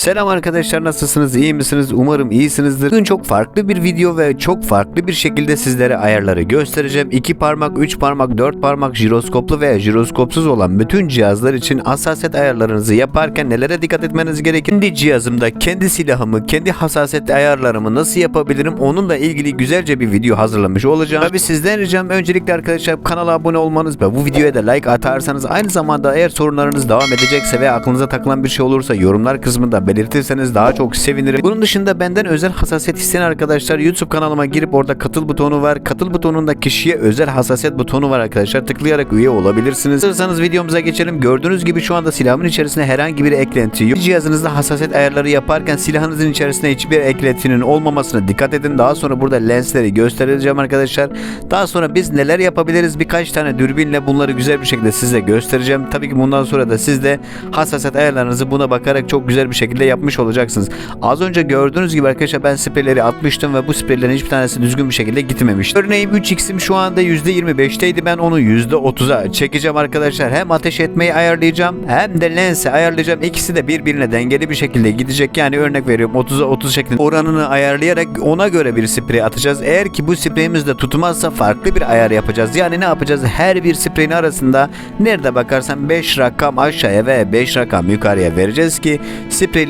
Selam arkadaşlar nasılsınız iyi misiniz umarım iyisinizdir. Bugün çok farklı bir video ve çok farklı bir şekilde sizlere ayarları göstereceğim. 2 parmak, 3 parmak, 4 parmak jiroskoplu veya jiroskopsuz olan bütün cihazlar için hassasiyet ayarlarınızı yaparken nelere dikkat etmeniz gerekir? Kendi cihazımda kendi silahımı, kendi hassasiyet ayarlarımı nasıl yapabilirim onunla ilgili güzelce bir video hazırlamış olacağım. Tabi sizden ricam öncelikle arkadaşlar kanala abone olmanız ve bu videoya da like atarsanız aynı zamanda eğer sorunlarınız devam edecekse veya aklınıza takılan bir şey olursa yorumlar kısmında belirtirseniz daha çok sevinirim. Bunun dışında benden özel hassasiyet isteyen arkadaşlar YouTube kanalıma girip orada katıl butonu var. Katıl butonunda kişiye özel hassasiyet butonu var arkadaşlar. Tıklayarak üye olabilirsiniz. Hazırsanız videomuza geçelim. Gördüğünüz gibi şu anda silahımın içerisine herhangi bir eklenti yok. Cihazınızda hassasiyet ayarları yaparken silahınızın içerisine hiçbir eklentinin olmamasına dikkat edin. Daha sonra burada lensleri göstereceğim arkadaşlar. Daha sonra biz neler yapabiliriz birkaç tane dürbünle bunları güzel bir şekilde size göstereceğim. Tabii ki bundan sonra da siz de hassasiyet ayarlarınızı buna bakarak çok güzel bir şekilde yapmış olacaksınız. Az önce gördüğünüz gibi arkadaşlar ben spreyleri atmıştım ve bu spreylerin hiçbir tanesi düzgün bir şekilde gitmemişti. Örneğin 3x'im şu anda %25'teydi. Ben onu %30'a çekeceğim arkadaşlar. Hem ateş etmeyi ayarlayacağım hem de lensi ayarlayacağım. İkisi de birbirine dengeli bir şekilde gidecek. Yani örnek veriyorum 30'a 30 şeklinde oranını ayarlayarak ona göre bir sprey atacağız. Eğer ki bu spreyimiz de tutmazsa farklı bir ayar yapacağız. Yani ne yapacağız? Her bir spreyin arasında nerede bakarsan 5 rakam aşağıya ve 5 rakam yukarıya vereceğiz ki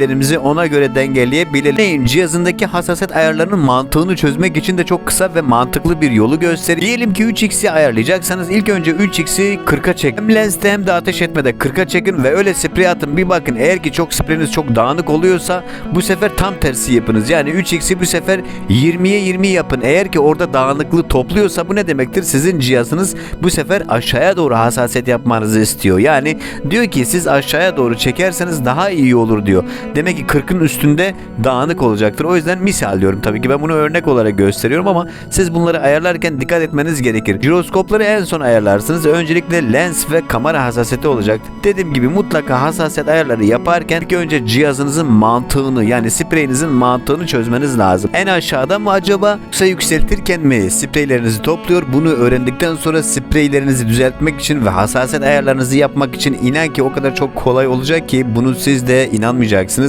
spreylerimizi ona göre dengeleyebilelim. Örneğin cihazındaki hassasiyet ayarlarının mantığını çözmek için de çok kısa ve mantıklı bir yolu göstereyim. Diyelim ki 3x'i ayarlayacaksanız ilk önce 3x'i 40'a çekin. Hem lenste hem de ateş etmede 40'a çekin ve öyle sprey atın. Bir bakın eğer ki çok spreyiniz çok dağınık oluyorsa bu sefer tam tersi yapınız. Yani 3x'i bu sefer 20'ye 20 yapın. Eğer ki orada dağınıklığı topluyorsa bu ne demektir? Sizin cihazınız bu sefer aşağıya doğru hassasiyet yapmanızı istiyor. Yani diyor ki siz aşağıya doğru çekerseniz daha iyi olur diyor. Demek ki 40'ın üstünde dağınık olacaktır. O yüzden misal diyorum tabii ki ben bunu örnek olarak gösteriyorum ama siz bunları ayarlarken dikkat etmeniz gerekir. Jiroskopları en son ayarlarsınız. Öncelikle lens ve kamera hassasiyeti olacak. Dediğim gibi mutlaka hassasiyet ayarları yaparken ilk önce cihazınızın mantığını yani spreyinizin mantığını çözmeniz lazım. En aşağıda mı acaba yoksa yükseltirken mi spreylerinizi topluyor? Bunu öğrendikten sonra spreylerinizi düzeltmek için ve hassasiyet ayarlarınızı yapmak için inan ki o kadar çok kolay olacak ki bunu siz de inanmayacaksınız.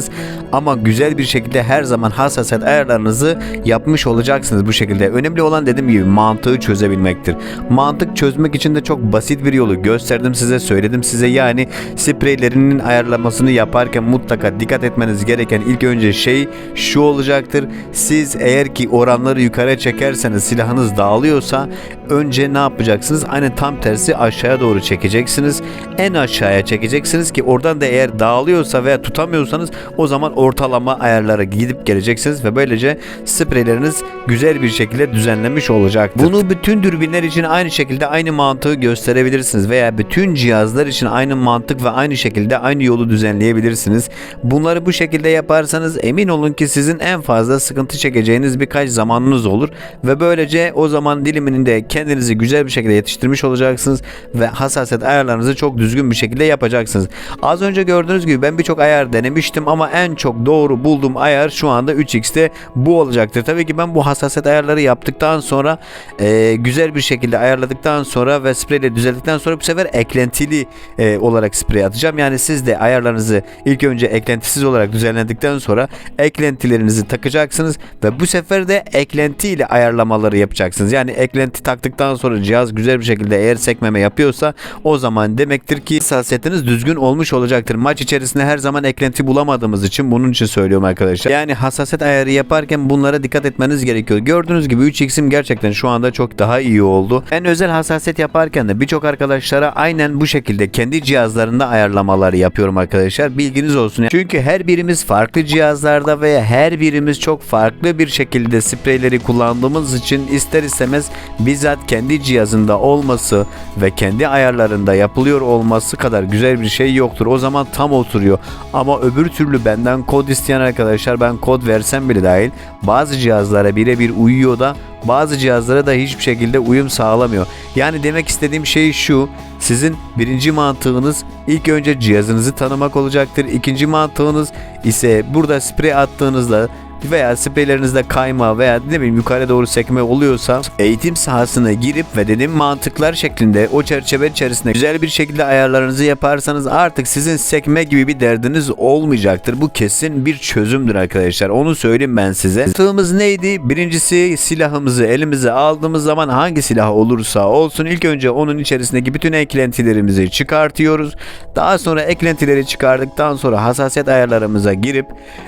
Ama güzel bir şekilde her zaman hassasiyet ayarlarınızı yapmış olacaksınız bu şekilde. Önemli olan dediğim gibi mantığı çözebilmektir. Mantık çözmek için de çok basit bir yolu gösterdim size, söyledim size. Yani spreylerinin ayarlamasını yaparken mutlaka dikkat etmeniz gereken ilk önce şey şu olacaktır. Siz eğer ki oranları yukarı çekerseniz silahınız dağılıyorsa önce ne yapacaksınız? Aynen tam tersi aşağıya doğru çekeceksiniz. En aşağıya çekeceksiniz ki oradan da eğer dağılıyorsa veya tutamıyorsanız o zaman ortalama ayarlara gidip geleceksiniz ve böylece spreyleriniz güzel bir şekilde düzenlenmiş olacaktır. Bunu bütün dürbünler için aynı şekilde aynı mantığı gösterebilirsiniz veya bütün cihazlar için aynı mantık ve aynı şekilde aynı yolu düzenleyebilirsiniz. Bunları bu şekilde yaparsanız emin olun ki sizin en fazla sıkıntı çekeceğiniz birkaç zamanınız olur ve böylece o zaman diliminde kendinizi güzel bir şekilde yetiştirmiş olacaksınız ve hassasiyet ayarlarınızı çok düzgün bir şekilde yapacaksınız. Az önce gördüğünüz gibi ben birçok ayar denemiştim ama en çok doğru bulduğum ayar şu anda 3x'te bu olacaktır. Tabii ki ben bu hassasiyet ayarları yaptıktan sonra e, güzel bir şekilde ayarladıktan sonra ve spreyle düzelttikten sonra bu sefer eklentili e, olarak sprey atacağım. Yani siz de ayarlarınızı ilk önce eklentisiz olarak düzenledikten sonra eklentilerinizi takacaksınız ve bu sefer de eklenti ile ayarlamaları yapacaksınız. Yani eklenti taktıktan sonra cihaz güzel bir şekilde eğer sekmeme yapıyorsa o zaman demektir ki hassasiyetiniz düzgün olmuş olacaktır. Maç içerisinde her zaman eklenti bulamadığımız için bunun için söylüyorum arkadaşlar. Yani hassasiyet ayarı yaparken bunlara dikkat etmeniz gerekiyor. Gördüğünüz gibi 3x'im gerçekten şu anda çok daha iyi oldu. En özel hassasiyet yaparken de birçok arkadaşlara aynen bu şekilde kendi cihazlarında ayarlamaları yapıyorum arkadaşlar. Bilginiz olsun. Çünkü her birimiz farklı cihazlarda veya her birimiz çok farklı bir şekilde spreyleri kullandığımız için ister istemez bizzat kendi cihazında olması ve kendi ayarlarında yapılıyor olması kadar güzel bir şey yoktur. O zaman tam oturuyor. Ama öbür türlü benden kod isteyen arkadaşlar ben kod versem bile dahil bazı cihazlara birebir uyuyor da bazı cihazlara da hiçbir şekilde uyum sağlamıyor. Yani demek istediğim şey şu. Sizin birinci mantığınız ilk önce cihazınızı tanımak olacaktır. İkinci mantığınız ise burada sprey attığınızda veya spreylerinizde kayma veya ne bileyim yukarı doğru sekme oluyorsa eğitim sahasına girip ve dediğim mantıklar şeklinde o çerçeve içerisinde güzel bir şekilde ayarlarınızı yaparsanız artık sizin sekme gibi bir derdiniz olmayacaktır. Bu kesin bir çözümdür arkadaşlar. Onu söyleyeyim ben size. Mantığımız neydi? Birincisi silahımızı elimize aldığımız zaman hangi silah olursa olsun ilk önce onun içerisindeki bütün eklentilerimizi çıkartıyoruz. Daha sonra eklentileri çıkardıktan sonra hassasiyet ayarlarımıza girip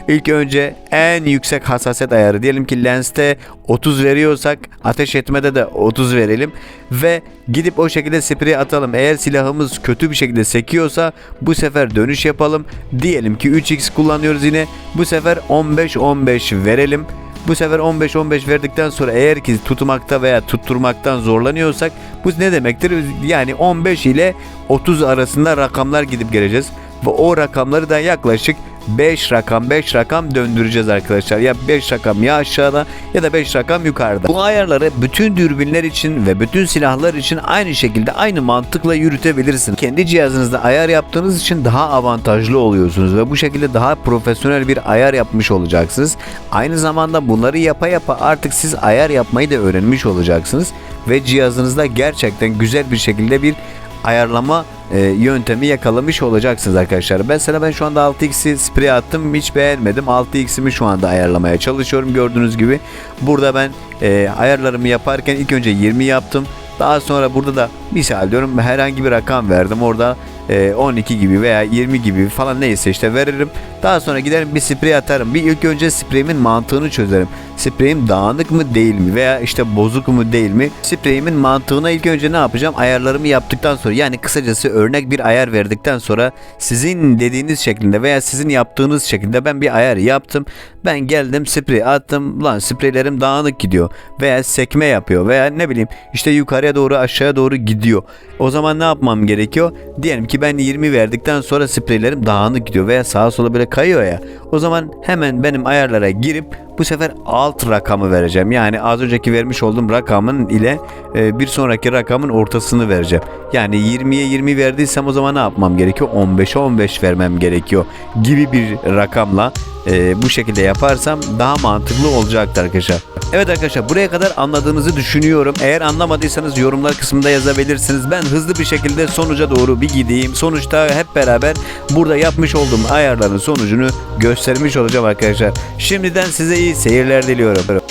ilk önce en yüksek hassasiyet ayarı diyelim ki lenste 30 veriyorsak ateş etmede de 30 verelim ve gidip o şekilde sprey atalım. Eğer silahımız kötü bir şekilde sekiyorsa bu sefer dönüş yapalım. Diyelim ki 3x kullanıyoruz yine. Bu sefer 15-15 verelim. Bu sefer 15-15 verdikten sonra eğer ki tutmakta veya tutturmaktan zorlanıyorsak bu ne demektir? Yani 15 ile 30 arasında rakamlar gidip geleceğiz. Ve o rakamları da yaklaşık 5 rakam 5 rakam döndüreceğiz arkadaşlar. Ya 5 rakam ya aşağıda ya da 5 rakam yukarıda. Bu ayarları bütün dürbünler için ve bütün silahlar için aynı şekilde aynı mantıkla yürütebilirsiniz. Kendi cihazınızda ayar yaptığınız için daha avantajlı oluyorsunuz ve bu şekilde daha profesyonel bir ayar yapmış olacaksınız. Aynı zamanda bunları yapa yapa artık siz ayar yapmayı da öğrenmiş olacaksınız ve cihazınızda gerçekten güzel bir şekilde bir ayarlama e, yöntemi yakalamış olacaksınız arkadaşlar. Mesela ben şu anda 6x'i sprey attım hiç beğenmedim. 6x'imi şu anda ayarlamaya çalışıyorum. Gördüğünüz gibi burada ben e, ayarlarımı yaparken ilk önce 20 yaptım. Daha sonra burada da misal diyorum herhangi bir rakam verdim. Orada 12 gibi veya 20 gibi falan neyse işte veririm. Daha sonra giderim bir sprey atarım. Bir ilk önce spreyimin mantığını çözerim. Spreyim dağınık mı değil mi veya işte bozuk mu değil mi? Spreyimin mantığına ilk önce ne yapacağım? Ayarlarımı yaptıktan sonra yani kısacası örnek bir ayar verdikten sonra sizin dediğiniz şeklinde veya sizin yaptığınız şekilde ben bir ayar yaptım. Ben geldim sprey attım. Lan spreylerim dağınık gidiyor veya sekme yapıyor veya ne bileyim işte yukarıya doğru aşağıya doğru gidiyor. O zaman ne yapmam gerekiyor? Diyelim ki ben 20 verdikten sonra spreylerim dağınık gidiyor veya sağa sola böyle kayıyor ya. O zaman hemen benim ayarlara girip bu sefer alt rakamı vereceğim. Yani az önceki vermiş olduğum rakamın ile e, bir sonraki rakamın ortasını vereceğim. Yani 20'ye 20 verdiysem o zaman ne yapmam gerekiyor? 15'e 15 vermem gerekiyor gibi bir rakamla e, bu şekilde yaparsam daha mantıklı olacaktır arkadaşlar. Evet arkadaşlar buraya kadar anladığınızı düşünüyorum. Eğer anlamadıysanız yorumlar kısmında yazabilirsiniz. Ben hızlı bir şekilde sonuca doğru bir gideyim. Sonuçta hep beraber burada yapmış olduğum ayarların sonucunu göstermiş olacağım arkadaşlar. Şimdiden size seyirler diliyorum.